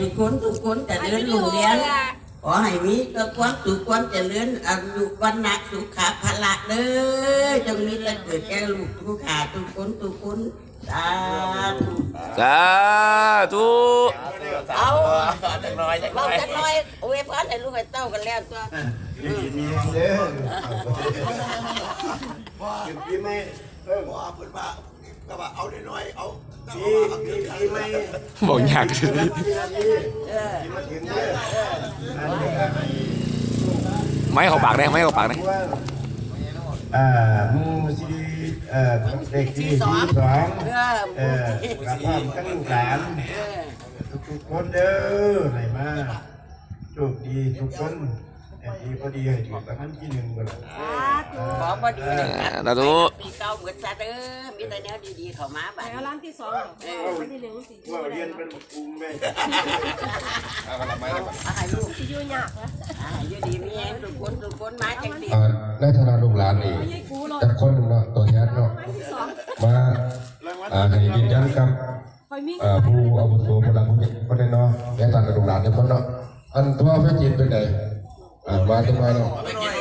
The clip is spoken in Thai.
ทุกคนทุกคนแต่เรียนโรงเรียนขอให้มีแต่ความสุขความเจริญอายุวันนะสุขะพละเด้อจงมีแต่เกิดแก่ลูกทุกขาทุกคนทุกคนสาธุสาธุเอาจังน้อยจังน้เราอยจะน้อยโอ้ยพ่อให้ลูกให้เต้ากันแล้วตัวมีเด้อพี่ไม่เออว่าเพิ่นว่า ก็ว่าเอาน้อยๆเอาพี่พี่พี่ไม่บอกยากพี่นาทีเออพี่มาถึงเด้ออันนี้ก็ให้ไม่เข้าปากได้ไม่เข้าปากได้ว่าอ่าหมูซีดีเอ่อเด็กที่สองเออเออกระทำทั้งลูกหลาน เออทุกๆคนเด้อไหนมาโชคดีทุกคนแต่ดีพอดีให้ถูกรางวัลที่หนึ่งกันละขอพ อดีเลยอ่าครับสาธุ ปีเก่าเหมือนซะเด้อมีแต่แนวดีๆเข้ามาบัดแล้วนี้ร้านที่สองร้านที่หนึ่งสิว่าเรียนเป็นหมกกรุงไหมเอากันละไม่ได้ก่อนเอาให้ลูกที่ยุ่ยากนะอ่าอยู่ดีมีแรงทุกคนทุกคนมาจังดีอ่าในฐานะลูกหลานนี่ไม่ใช่กูหรอกแต่คนหนึ่งเนาะตัวแทนเนาะร้านที่สองมาอ่าให้ยืนยันกับคอยมีอ่าผู้อาวุโสพลังผู้ใหญ่คนนั้นเนาะในฐานะลูกหลานทุกคนเนาะอันตัวพระจิตเป็นไงอ่ามาจังไงเนาะไม่กิน